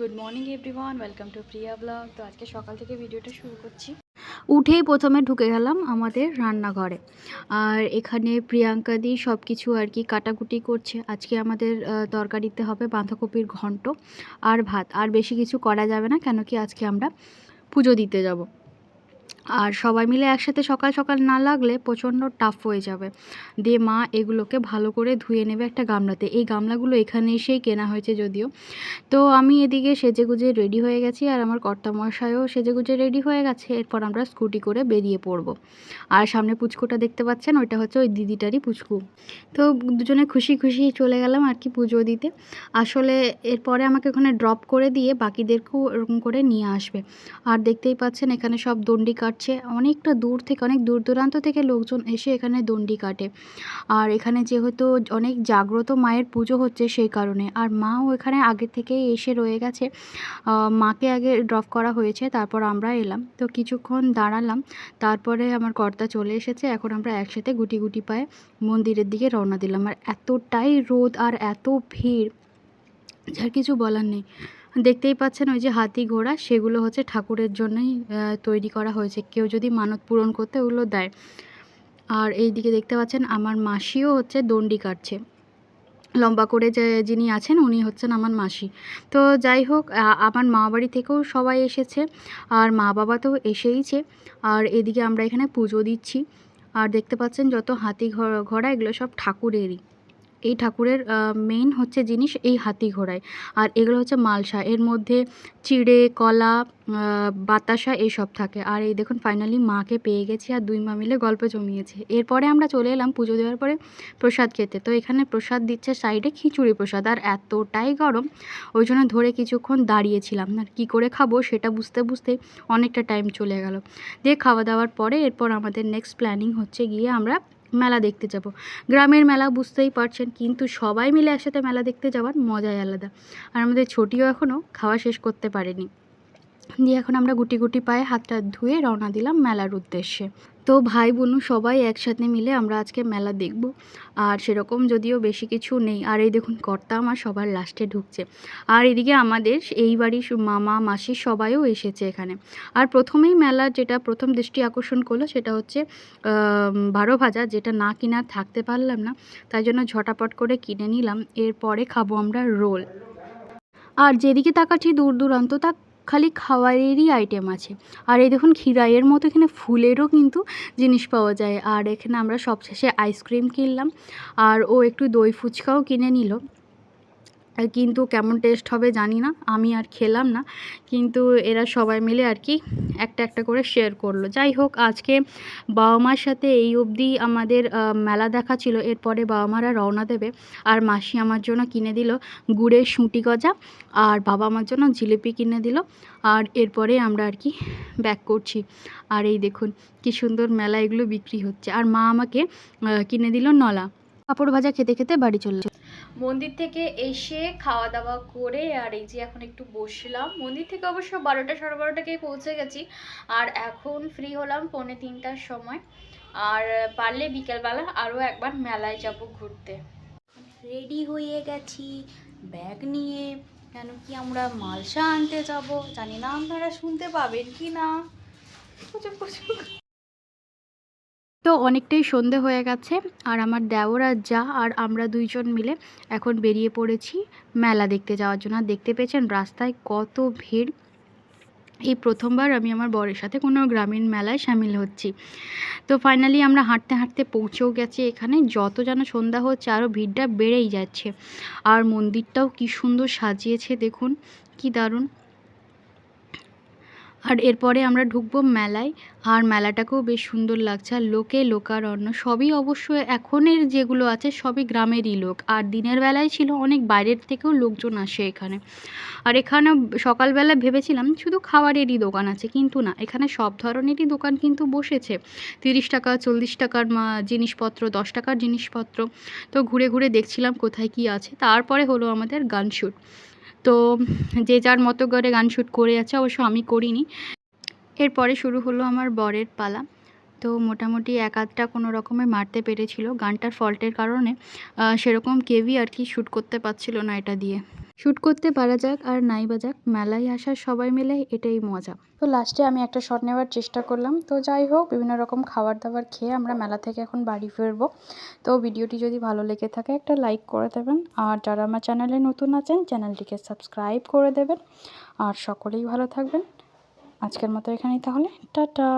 Good morning everyone welcome to Priya blog তো আজকে সকাল থেকে ভিডিওটা শুরু করছি। উঠেই প্রথমে ঢুকে গেলাম আমাদের রান্নাঘরে। আর এখানে প্রিয়াঙ্কা দি সব কিছু আর কি কাটাকুটি করছে। আজকে আমাদের তরকারিতে হবে বাঁধাকপির ঘন্ট আর ভাত। আর বেশি কিছু করা যাবে না, কেন কি আজকে আমরা পুজো দিতে যাব। আর সবাই মিলে একসাথে সকাল সকাল না লাগলে প্রচণ্ড টাফ হয়ে যাবে। দিয়ে মা এগুলোকে ভালো করে ধুয়ে নেবে একটা গামলাতে। এই গামলাগুলো এখানে এসেই কেনা হয়েছে যদিও। তো আমি এদিকে সেজেগুজে রেডি হয়ে গেছি আর আমার কর্তামশাইও সেজেগুজে রেডি হয়ে গেছে। এরপর আমরা স্কুটি করে বেরিয়ে পড়ব। আর সামনে পুচকুটা দেখতে পাচ্ছেন, ওইটা হচ্ছে ওই দিদিটারই পুচকু। তো দুজনে খুশি খুশি চলে গেলাম আর কি পুজো দিতে। আসলে এরপরে আমাকে ওখানে ড্রপ করে দিয়ে বাকিদেরকেও এরকম করে নিয়ে আসবে। আর দেখতেই পাচ্ছেন এখানে সব দণ্ডি কাটছে অনেকটা দূর থেকে, অনেক দূর দূরান্ত থেকে লোকজন এসে এখানে দণ্ডি কাটে। আর এখানে যেহেতু অনেক জাগ্রত মায়ের পুজো হচ্ছে সেই কারণে। আর মাও এখানে আগে থেকেই এসে রয়ে গেছে। মাকে আগে ড্রপ করা হয়েছে, তারপর আমরা এলাম। তো কিছুক্ষণ দাঁড়ালাম, তারপরে আমার কর্তা চলে এসেছে। এখন আমরা একসাথে গুটি গুটি পায়ে মন্দিরের দিকে রওনা দিলাম। আর এতটাই রোদ আর এত ভিড়, যার কিছু বলার নেই। দেখতেই পাচ্ছেন ওই যে হাতি ঘোড়া, সেগুলো হচ্ছে ঠাকুরের জন্যই তৈরি করা হয়েছে। কেউ যদি মানত পূরণ করতে ওগুলো দেয়। আর এই দিকে দেখতে পাচ্ছেন আমার মাসিও হচ্ছে দণ্ডি কাটছে। লম্বা করে যে যিনি আছেন, উনি হচ্ছেন আমার মাসি। তো যাই হোক আমার মা বাড়ি থেকেও সবাই এসেছে। আর মা বাবা তো এসেইছে। আর এদিকে আমরা এখানে পুজো দিচ্ছি। আর দেখতে পাচ্ছেন যত হাতি ঘোড়া, এগুলো সব ঠাকুরেরই। এই ঠাকুরের মেইন হচ্ছে জিনিস এই হাতি ঘোড়ায়। আর এগুলো হচ্ছে মালসা। এর মধ্যে চিড়ে, কলা বাতাসা এইসব থাকে। আর এই দেখুন ফাইনালি মাকে পেয়ে গেছি আর দুই মা মিলে গল্প জমিয়েছে। এরপরে আমরা চলে এলাম পুজো দেওয়ার পরে প্রসাদ খেতে। তো এখানে প্রসাদ দিচ্ছে সাইডে খিচুড়ি প্রসাদ। আর এতটাই গরম, ওই জন্য ধরে কিছুক্ষণ দাঁড়িয়েছিলাম। আর কী করে খাব সেটা বুঝতে বুঝতে অনেকটা টাইম চলে গেল। দিয়ে খাওয়া দাওয়ার পরে এরপর আমাদের নেক্সট প্ল্যানিং হচ্ছে গিয়ে আমরা মেলা দেখতে যাব। গ্রামের মেলা বুঝতেই পারছেন, কিন্তু সবাই মিলে একসাথে মেলা দেখতে যাওয়ার মজাই আলাদা। আর আমাদের ছোটিও এখনও খাওয়া শেষ করতে পারেনি। দিয়ে এখন আমরা গুটি গুটি পায়ে হাতটা ধুয়ে রওনা দিলাম মেলার উদ্দেশ্যে। তো ভাই বোনু সবাই একসাথে মিলে আমরা আজকে মেলা দেখব। আর সেরকম যদিও বেশি কিছু নেই। আর এই দেখুন কর্তা আমার সবার লাস্টে ঢুকছে। আর এদিকে আমাদের এই বাড়ির মামা, মাসি সবাইও এসেছে এখানে। আর প্রথমেই মেলা যেটা প্রথম দৃষ্টি আকর্ষণ করল সেটা হচ্ছে বারো ভাজা যেটা না কিনা থাকতে পারলাম না। তাই জন্য ঝটাপট করে কিনে নিলাম। এরপরে খাব আমরা রোল। আর যেদিকে তাকাচ্ছি দূর দূরান্ত তা খালি খাওয়ারেরই আইটেম আছে। আর এই দেখুন খিরাইয়ের মতো এখানে ফুলেরও কিন্তু জিনিস পাওয়া যায়। আর এখানে আমরা সবশেষে আইসক্রিম কিনলাম। আর ও একটু দই ফুচকাও কিনে নিল। কিন্তু কেমন টেস্ট হবে জানি না, আমি আর খেলাম না। কিন্তু এরা সবাই মিলে আর কি একটা একটা করে শেয়ার করল। যাই হোক, আজকে বাবা মার সাথে এই অবধি আমাদের মেলা দেখা ছিল। এরপরে বাবা মারা রওনা দেবে। আর মাসি আমার জন্য কিনে দিল গুড়ের শুঁটি গজা আর বাবা আমার জন্য জিলিপি কিনে দিল। আর এরপরে আমরা আর কি ব্যাক করছি। আর এই দেখুন কি সুন্দর মেলা এগুলো বিক্রি হচ্ছে। আর মা আমাকে কিনে দিল নলা। পাঁপড় ভাজা খেতে খেতে বাড়ি চলে মন্দির থেকে এসে খাওয়া দাওয়া করে আর এই যে এখন একটু বসলাম। মন্দির থেকে অবশ্য বারোটা, সাড়ে বারোটাকেই পৌঁছে গেছি। আর এখন ফ্রি হলাম পৌনে তিনটার সময়। আর পারলে বিকেলবেলা আরও একবার মেলায় যাব ঘুরতে। রেডি হয়ে গেছি ব্যাগ নিয়ে। কেন কি আমরা মালসা আনতে যাব? জানি না আপনারা শুনতে পাবেন কি না। প্রচুর প্রচুর তো অনেকটাই সন্ধে হয়ে গেছে আর আমার দেওর যা আর আমরা দুইজন মিলে এখন বেরিয়ে পড়েছি মেলা দেখতে যাওয়ার জন্য। আর দেখতে পেয়েছেন রাস্তায় কত ভিড়। এই প্রথমবার আমি আমার বরের সাথে কোনো গ্রামীণ মেলায় সামিল হচ্ছি। তো ফাইনালি আমরা হাঁটতে হাঁটতে পৌঁছেও গেছি এখানে। যত যেন সন্ধ্যা হচ্ছে আরও ভিড়টা বেড়েই যাচ্ছে। আর মন্দিরটাও কি সুন্দর সাজিয়েছে দেখুন, কি দারুণ। আর এরপরে আমরা ঢুকবো মেলায়। আর মেলাটাকেও বেশ সুন্দর লাগছে। আর লোকে, লোকারণ্য সবই অবশ্য এখনের যেগুলো আছে সবই গ্রামেরই লোক। আর দিনের বেলায় ছিল অনেক বাইরের থেকেও লোকজন আসে এখানে। আর এখানে সকালবেলা ভেবেছিলাম শুধু খাবারেরই দোকান আছে, কিন্তু না, এখানে সব ধরনেরই দোকান কিন্তু বসেছে। তিরিশ টাকা, চল্লিশ টাকার জিনিসপত্র, দশ টাকার জিনিসপত্র। তো ঘুরে ঘুরে দেখছিলাম কোথায় কি আছে। তারপরে হলো আমাদের গান শ্যুট তো যে যার মতো করে গান শ্যুট করে আছে, অবশ্য আমি করিনি। এরপরে শুরু হলো আমার বরের পালা। তো মোটামুটি এক আধটা কোনো রকমে মারতে পেরেছিল। গানটার ফল্টের কারণে সেরকম কেভি আর কি শ্যুট করতে পারছিল না এটা দিয়ে। শ্যুট করতে পারা যাক আর নাই বা যাক মেলায় আসার সবাই মিলে এটাই মজা। তো লাস্টে আমি একটা শট নেওয়ার চেষ্টা করলাম। তো যাই হোক, বিভিন্ন রকম খাবার দাবার খেয়ে আমরা মেলা থেকে এখন বাড়ি ফিরবো। তো ভিডিওটি যদি ভালো লেগে থাকে, একটা লাইক করে দেবেন। আর যারা আমার চ্যানেলে নতুন আছেন, চ্যানেলটিকে সাবস্ক্রাইব করে দেবেন। আর সকলেই ভালো থাকবেন। আজকের মতো এখানেই তাহলে। টাটা!